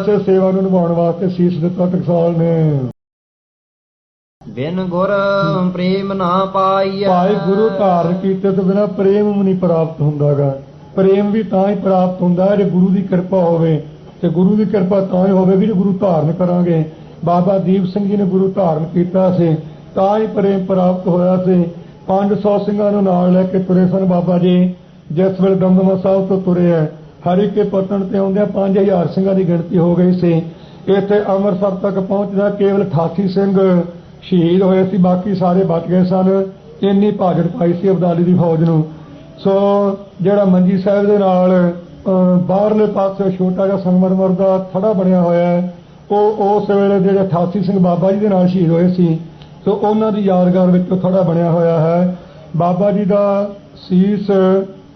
ਐਸੇ ਸੇਵਾ ਨੂੰ ਨਿਭਾਉਣ ਵਾਸਤੇ ਸੀਸ ਦਿੱਤਾ ਟਕਸਾਲ ਨੇ। ਬਿਨ ਗੁਰ ਪ੍ਰੇਮ ਨਾ ਪਾਈਐ। ਭਾਈ ਗੁਰੂ ਧਾਰਨ ਕੀਤੇ ਤੋਂ ਬਿਨਾ ਪ੍ਰੇਮ ਵੀ ਨਹੀਂ ਪ੍ਰਾਪਤ ਹੁੰਦਾਗਾ। ਪ੍ਰੇਮ ਵੀ ਤਾਂ ਹੀ ਪ੍ਰਾਪਤ ਹੁੰਦਾ ਜੇ ਗੁਰੂ ਦੀ ਕਿਰਪਾ ਹੋਵੇ। ਤੇ ਗੁਰੂ ਦੀ ਕਿਰਪਾ ਤਾਂ ਹੀ ਹੋਵੇਗੀ ਜੇ ਗੁਰੂ ਧਾਰਨ ਕਰਾਂਗੇ। ਬਾਬਾ ਦੀਪ ਸਿੰਘ ਜੀ ਨੇ ਗੁਰੂ ਧਾਰਨ ਕੀਤਾ ਸੀ ਤਾਂ ਹੀ ਪ੍ਰੇਮ ਪ੍ਰਾਪਤ ਹੋਇਆ ਸੀ। 500 ਸਿੰਘਾਂ ਨੂੰ ਨਾਲ ਲੈ ਕੇ ਤੁਰੇ ਸਨ ਬਾਬਾ ਜੀ ਜਿਸ ਵੇਲੇ ਦਮਦਮਾ ਸਾਹਿਬ ਤੋਂ ਤੁਰੇ ਹੈ ਹਰ ਇੱਕ ਪਤਨ ਤੇ ਆਉਂਦਿਆਂ 5000 ਸਿੰਘਾਂ ਦੀ ਗਿਣਤੀ ਹੋ ਗਈ ਸੀ। ਇੱਥੇ ਅੰਮ੍ਰਿਤਸਰ ਤੱਕ ਪਹੁੰਚਦਾ ਕੇਵਲ 88 ਸਿੰਘ ਸ਼ਹੀਦ ਹੋਏ ਸੀ, ਬਾਕੀ ਸਾਰੇ ਬਚ ਗਏ ਸਨ। ਇੰਨੀ ਭਾਜੜ ਪਾਈ ਸੀ ਅਬਦਾਲੀ ਦੀ ਫੌਜ ਨੂੰ। ਸੋ ਜਿਹੜਾ ਮੰਜੀ ਸਾਹਿਬ ਦੇ ਨਾਲ ਬਾਹਰਲੇ ਪਾਸੇ ਛੋਟਾ ਜਿਹਾ ਸੰਗਮਰਮਰ ਦਾ ਥੜਾ ਬਣਿਆ ਹੋਇਆ ਹੈ, ਉਹ ਉਸ ਵੇਲੇ ਜਿਹੜੇ 88 ਸਿੰਘ ਬਾਬਾ ਜੀ ਦੇ ਨਾਲ ਸ਼ਹੀਦ ਹੋਏ ਸੀ, ਸੋ ਉਹਨਾਂ ਦੀ ਯਾਦਗਾਰ ਵਿੱਚ ਉਹ ਥੜਾ ਬਣਿਆ ਹੋਇਆ ਹੈ। ਬਾਬਾ ਜੀ ਦਾ ਸੀਸ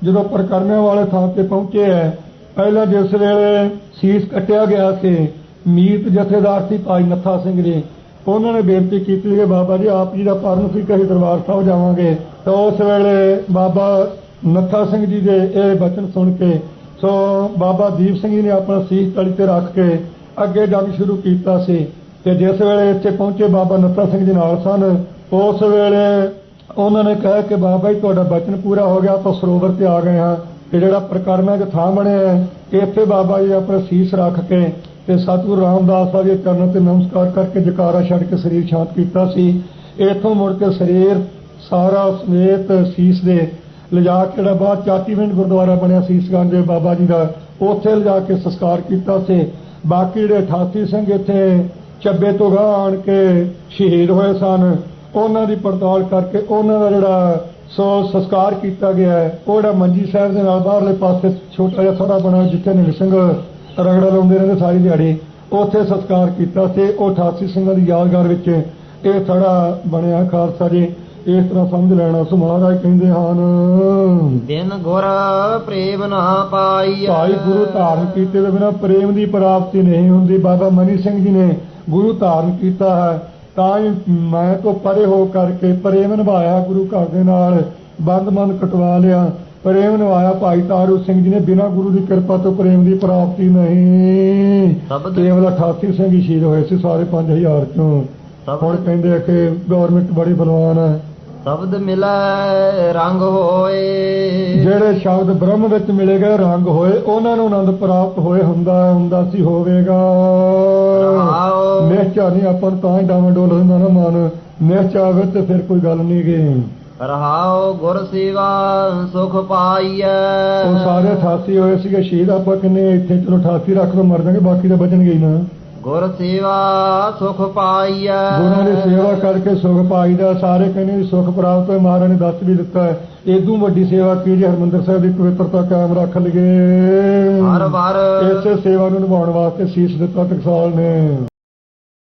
ਜਦੋਂ ਪਰਕਰਮਿਆਂ ਵਾਲੇ ਥਾਂ ਤੇ ਪਹੁੰਚੇ ਹੈ, ਪਹਿਲਾਂ ਜਿਸ ਵੇਲੇ ਸੀਸ ਕੱਟਿਆ ਗਿਆ ਸੀ, ਮੀਤ ਜਥੇਦਾਰ ਸੀ ਭਾਈ ਨੱਥਾ ਸਿੰਘ ਜੀ, ਉਹਨਾਂ ਨੇ ਬੇਨਤੀ ਕੀਤੀ ਕਿ ਬਾਬਾ ਜੀ, ਆਪ ਜੀ ਦਾ ਪਰਨ ਸੀ ਕਿ ਦਰਬਾਰ ਸਾਹਿਬ ਜਾਵਾਂਗੇ। ਤਾਂ ਉਸ ਵੇਲੇ ਬਾਬਾ ਨੱਥਾ ਸਿੰਘ ਜੀ ਦੇ ਇਹ ਬਚਨ ਸੁਣ ਕੇ, ਸੋ ਬਾਬਾ ਦੀਪ ਸਿੰਘ ਜੀ ਨੇ ਆਪਣਾ ਸੀਸ ਤਲੀ ਤੇ ਰੱਖ ਕੇ ਅੱਗੇ ਜੰਗ ਸ਼ੁਰੂ ਕੀਤਾ ਸੀ। ਤੇ ਜਿਸ ਵੇਲੇ ਇੱਥੇ ਪਹੁੰਚੇ ਬਾਬਾ ਨੱਥਾ ਸਿੰਘ ਜੀ ਨਾਲ ਸਨ, ਉਸ ਵੇਲੇ ਉਹਨਾਂ ਨੇ ਕਿਹਾ ਕਿ ਬਾਬਾ ਜੀ, ਤੁਹਾਡਾ ਬਚਨ ਪੂਰਾ ਹੋ ਗਿਆ, ਆਪਾਂ ਸਰੋਵਰ ਤੇ ਆ ਗਏ ਹਾਂ। ਤੇ ਜਿਹੜਾ ਪ੍ਰਕਰਮਾਂ ਦੇ ਥਾਂ ਬਣਿਆ ਹੈ ਇੱਥੇ ਬਾਬਾ ਜੀ ਆਪਣਾ ਸੀਸ ਰੱਖ ਕੇ ਤੇ ਸਤਿਗੁਰੂ ਰਾਮਦਾਸ ਸਾਹਿਬ ਦੇ ਚਰਨਾਂ ਤੇ ਨਮਸਕਾਰ ਕਰਕੇ ਜਕਾਰਾ ਛੱਡ ਕੇ ਸਰੀਰ ਸ਼ਾਂਤ ਕੀਤਾ ਸੀ। ਇੱਥੋਂ ਮੁੜ ਕੇ ਸਰੀਰ ਸਾਰਾ ਸਮੇਤ ਸੀਸ ਦੇ ਲਿਜਾ ਕੇ ਜਿਹੜਾ ਬਾਅਦ ਚਾਟੀਵਿੰਡ ਗੁਰਦੁਆਰਾ ਬਣਿਆ ਸੀਸਗੰਜ ਦੇ ਬਾਬਾ ਜੀ ਦਾ, ਉੱਥੇ ਲਿਜਾ ਕੇ ਸੰਸਕਾਰ ਕੀਤਾ ਸੀ। ਬਾਕੀ ਜਿਹੜੇ 88 ਸਿੰਘ ਇੱਥੇ ਚੱਬੇ ਤੋਂ ਗਾਂਹ ਆਣ ਕੇ ਸ਼ਹੀਦ ਹੋਏ ਸਨ। ਉਹਨਾਂ ਦੀ ਪੜਤਾਲ ਕਰਕੇ ਉਹਨਾਂ ਦਾ ਜਿਹੜਾ ਸੋ ਸੰਸਕਾਰ ਕੀਤਾ ਗਿਆ ਹੈ ਉਹ ਜਿਹੜਾ ਮੰਜੀ ਸਾਹਿਬ ਦੇ ਨਾਲ ਬਾਹਰਲੇ ਪਾਸੇ ਛੋਟਾ ਜਿਹਾ ਥੋੜਾ ਬਣਾ ਜਿੱਥੇ ਨਿਹੰਗ ਸਿੰਘ ਰਗੜਾ ਲਾਉਂਦੇ ਰਹਿੰਦੇ ਸਾਰੀ ਦਿਹਾੜੀ ਉੱਥੇ ਸੰਸਕਾਰ ਕੀਤਾ ਤੇ ਉਹ 88 ਸਿੰਘਾਂ ਦੀ ਯਾਦਗਾਰ ਵਿੱਚ ਇਹ ਥੜਾ ਬਣਿਆ ਖਾਲਸਾ ਜੀ। ਇਸ ਤਰ੍ਹਾਂ ਸਮਝ ਲੈਣਾ ਸੋ ਮਹਾਰਾਜ ਕਹਿੰਦੇ ਹਨ ਬਿਨ ਗੁਰ ਪ੍ਰੇਮ ਨਾ ਪਾਈਐ। ਭਾਈ ਗੁਰੂ ਧਾਰਨ ਕੀਤੇ ਬਿਨਾ ਪ੍ਰੇਮ ਦੀ ਪ੍ਰਾਪਤੀ ਨਹੀਂ ਹੁੰਦੀ ਬਾਬਾ ਮਨੀ ਸਿੰਘ ਜੀ ਨੇ ਗੁਰੂ ਧਾਰਨ ਕੀਤਾ ਹੈ। ਤਾਂ ਹੀ ਮੈਂ ਤੋਂ ਪਰੇ ਹੋ ਕਰਕੇ ਪ੍ਰੇਮ ਨਿਭਾਇਆ ਗੁਰੂ ਘਰ ਦੇ ਨਾਲ ਬੰਦ ਮਨ ਕਟਵਾ ਲਿਆ। ਪ੍ਰੇਮ ਨਿਭਾਇਆ ਭਾਈ ਤਾਰੂ ਸਿੰਘ ਜੀ ਨੇ ਬਿਨਾ ਗੁਰੂ ਦੀ ਕਿਰਪਾ ਤੋਂ ਪ੍ਰੇਮ ਦੀ ਪ੍ਰਾਪਤੀ ਨਹੀਂ। ਕੇਵਲ 88 ਸਿੰਘ ਹੀ ਸ਼ਹੀਦ ਹੋਏ ਸੀ ਸਾਰੇ 5000 ਚੋਂ। ਹੁਣ ਕਹਿੰਦੇ ਆ ਕਿ ਗਵਰਨਮੈਂਟ ਬੜੀ ਬਲਵਾਨ ਹੈ। ਸ਼ਬਦ ਮਿਲੈ ਰੰਗ ਹੋਏ। ਜਿਹੜੇ ਸ਼ਬਦ ਬ੍ਰਹਮ ਵਿੱਚ ਮਿਲੇ ਗਏ ਰੰਗ ਹੋਏ ਉਹਨਾਂ ਨੂੰ ਆਨੰਦ ਪ੍ਰਾਪਤ ਹੋਏ ਹੁੰਦਾ ਹੁੰਦਾ ਸੀ ਹੋਵੇਗਾ। ਰਹਾਉ ਨਹੀਂ ਆਪਾਂ ਨੂੰ ਤਾਂ ਹੀ ਡਾਵਾਂ ਹੁੰਦਾ ਨਾ ਮਨ। ਨਿਹਚਾ ਹੋਵੇ ਤੇ ਫਿਰ ਕੋਈ ਗੱਲ ਨਹੀਂ ਗੀ। ਰਹਾਉ ਗੁਰ ਸੇਵਾ ਸੁਖ ਪਾਈਐ। ਉਹ ਸਾਰੇ 88 ਹੋਏ ਸੀਗੇ ਸ਼ਹੀਦ ਆਪਾਂ ਕਿੰਨੇ ਇੱਥੇ? ਚਲੋ 88 ਰੱਖ ਲਓ ਮਰ ਜਾਣਗੇ ਬਾਕੀ ਤਾਂ ਬਚਣਗੇ ਹੀ ਨਾ। ਗੁਰ ਸੇਵਾ ਸੁਖ ਪਾਈਐ। ਗੁਰਾਂ ਦੀ ਸੇਵਾ ਕਰਕੇ ਸੁਖ ਪਾਈਦਾ ਸਾਰੇ ਕਹਿੰਦੇ ਸੁਖ ਪ੍ਰਾਪਤ ਹੋਏ ਮਹਾਰਾਜ ਨੇ ਦੱਸ ਵੀ ਦਿੱਤਾ ਹੈ। ਇਦੋਂ ਵੱਡੀ ਸੇਵਾ ਕੀ ਜੀ ਹਰਮੰਦਰ ਸਾਹਿਬ ਦੀ ਪਵਿੱਤਰਤਾ ਕਾਇਮ ਰੱਖ ਲਈਏ। ਹਰ ਵਾਰ। ਇਸੇ ਸੇਵਾ ਨੂੰ ਨਿਭਾਉਣ ਵਾਸਤੇ ਸੀਸ ਦਿੱਤਾ ਟਕਸਾਲ ਨੇ।